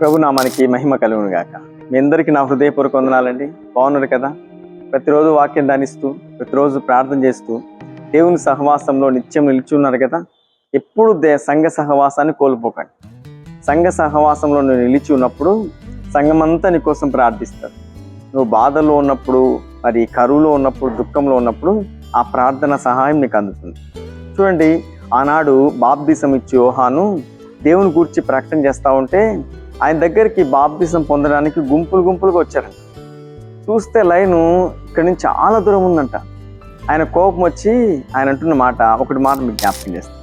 ప్రభు నామానికి మహిమ కలుగును గాక మీ అందరికీ నా హృదయపూర్వక వందనాలండి. బాగున్నారు కదా? ప్రతిరోజు వాక్యం ధ్యానిస్తూ ప్రతిరోజు ప్రార్థన చేస్తూ దేవుని సహవాసంలో నిత్యం నిలిచి కదా? ఎప్పుడు దే సంఘ సహవాసాన్ని కోల్పోకండి. సంఘ సహవాసంలో నువ్వు నిలిచి ఉన్నప్పుడు సంఘమంతా నీ కోసం ప్రార్థిస్తారు. నువ్వు బాధలో ఉన్నప్పుడు మరి కరువులో ఉన్నప్పుడు దుఃఖంలో ఉన్నప్పుడు ఆ ప్రార్థన సహాయం నీకు అందుతుంది. చూడండి ఆనాడు బాప్దిసం ఇచ్చి యోహాను దేవుని గురించి ప్రకటన చేస్తూ ఉంటే ఆయన దగ్గరికి బాప్తిసం పొందడానికి గుంపులు గుంపులుగా వచ్చారంట. చూస్తే లైను ఇక్కడి నుంచి చాలా దూరం ఉందంట. ఆయన కోపం వచ్చి ఆయన అంటున్న మాట ఒకటి మాట మీకు జ్ఞాపకం చేస్తాను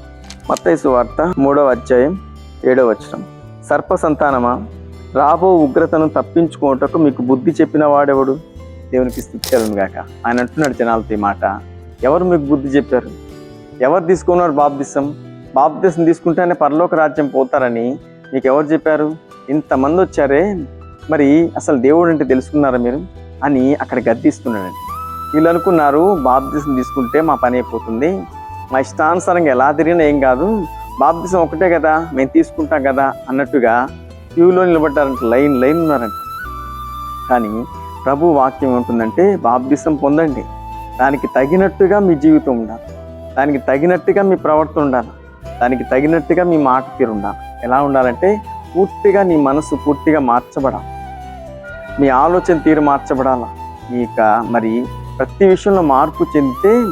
మత్తైసు వార్త మూడవ అధ్యాయం ఏడవ వచ్చడం సర్ప సంతానమా? రాబో ఉగ్రతను తప్పించుకోవటకు మీకు బుద్ధి చెప్పిన వాడెవడు? దేవునికి స్థితి గాక. ఆయన అంటున్నాడు జనాలతో ఈ మాట. ఎవరు మీకు బుద్ధి చెప్పారు? ఎవరు తీసుకున్నారు బాప్దిసం బాప్దిసం తీసుకుంటేనే పరలోక రాజ్యం పోతారని మీకు ఎవరు చెప్పారు? ఇంతమంది వచ్చారే? మరి అసలు దేవుడు అంటే తెలుసుకున్నారా మీరు? అని అక్కడ గద్దిస్తున్నాడండి. వీళ్ళు అనుకున్నారు బాప్తిసం తీసుకుంటే మా పని అయిపోతుంది. మా ఇష్టానుసారంగా ఎలా తిరిగినా ఏం కాదు. బాప్తిసం ఒకటే కదా మేము తీసుకుంటాం కదా అన్నట్టుగా క్యూలో నిలబడ్డారంట. లైన్ లైన్ ఉన్నారంట. కానీ ప్రభు వాక్యం ఉంటుందంటే బాప్తిసం పొందండి. దానికి తగినట్టుగా మీ జీవితం ఉండాలి. దానికి తగినట్టుగా మీ ప్రవర్తన ఉండాలి. దానికి తగినట్టుగా మీ మాట తీరు ఉండాలి ఎలా ఉండాలంటే పూర్తిగా నీ మనసు పూర్తిగా మార్చబడాలి. మీ ఆలోచన తీరు మార్చబడాలా. ఇక మరి ప్రతి విషయంలో మార్పు చెందితే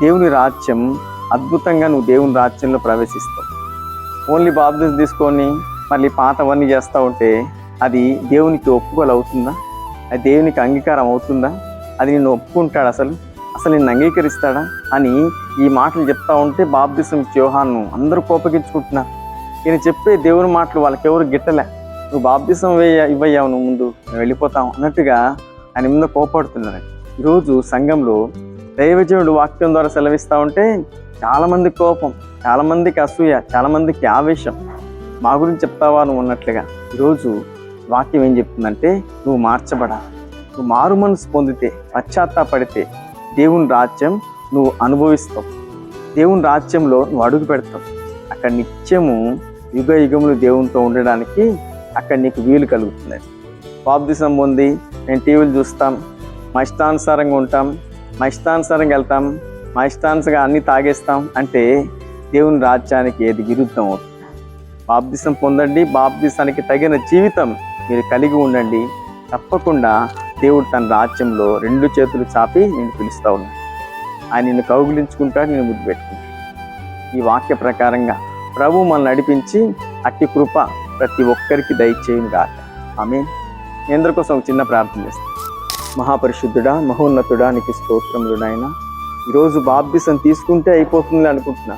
దేవుని రాజ్యం అద్భుతంగా నువ్వు దేవుని రాజ్యంలో ప్రవేశిస్తావు. ఓన్లీ బాప్తిజం తీసుకొని మళ్ళీ పాతవన్నీ చేస్తూ ఉంటే అది దేవునికి ఒప్పుకోలు అవుతుందా? అది దేవునికి అంగీకారం అవుతుందా? అది నిన్ను ఒప్పుకుంటాడు అసలు? అసలు నిన్ను అంగీకరిస్తాడా? అని ఈ మాటలు చెప్తా ఉంటే బాప్తిసం యోహాను అందరూ కోపగించుకుంటున్నారు. ఈయన చెప్పే దేవుని మాటలు వాళ్ళకి ఎవరు గిట్టలే. నువ్వు బాప్తిసం వేయ ఇవ్వయ్యావు నువ్వు ముందు మేము వెళ్ళిపోతాం అన్నట్టుగా ఆయన మీద కోపడుతున్నారు. ఈరోజు సంఘంలో దైవజనుడు వాక్యం ద్వారా సెలవిస్తూ ఉంటే చాలామంది కోపం చాలామందికి అసూయ చాలామందికి ఆవేశం. మా గురించి చెప్తావా నువ్వు ఉన్నట్లుగా ఈరోజు వాక్యం ఏం చెప్తుందంటే నువ్వు మార్చబడాలి నువ్వు మారు మనసు పొందితే పశ్చాత్తాపడితే దేవుని రాజ్యం నువ్వు అనుభవిస్తావు. దేవుని రాజ్యంలో నువ్వు అడుగు పెడతావు. అక్కడ నిత్యము యుగ యుగములు దేవునితో ఉండడానికి అక్కడ నీకు వీలు కలుగుతుంది బాప్తిసం పొంది నేను టీవీలు చూస్తాం మా ఇష్టానుసారంగా ఉంటాం మా ఇష్టానుసారంగా వెళ్తాం మా ఇష్టానుసారంగా అన్ని తాగేస్తాం అంటే దేవుని రాజ్యానికి ఏది విరుద్ధం అవుతుంది. బాప్తిసం పొందండి బాప్తిసానికి తగిన జీవితం మీరు కలిగి ఉండండి. తప్పకుండా దేవుడు తన రాజ్యంలో రెండు చేతులు చాపి నేను పిలుస్తా ఉన్నాను ఆయన నిన్ను కౌగులించుకుంటాడు నేను ముద్దు పెట్టుకుంటాడు. ఈ వాక్య ప్రకారంగా ప్రభు మనల్ని నడిపించి అట్టి కృప ప్రతి ఒక్కరికి దయచేయును గాక. ఆమె మీ అందరి కోసం ఒక చిన్న ప్రార్థన చేస్తాను మహాపరిశుద్ధుడా మహోన్నతుడా నీకు స్తోత్రములు నాయన. ఈరోజు బాప్బీసం తీసుకుంటే అయిపోతుంది అనుకుంటున్నా.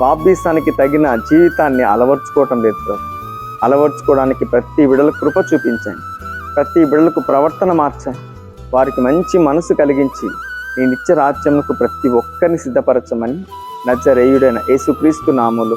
బాప్బీసానికి తగిన జీవితాన్ని అలవర్చుకోవటం లేదు ప్రభు. అలవర్చుకోవడానికి ప్రతి బిడల కృప చూపించండి. ప్రతి బిడలకు ప్రవర్తన మార్చండి. వారికి మంచి మనసు కలిగించి నేను నిత్య రాజ్యంకు ప్రతి ఒక్కరిని సిద్ధపరచమని నజరేయుడైన యేసుక్రీస్తు నామలు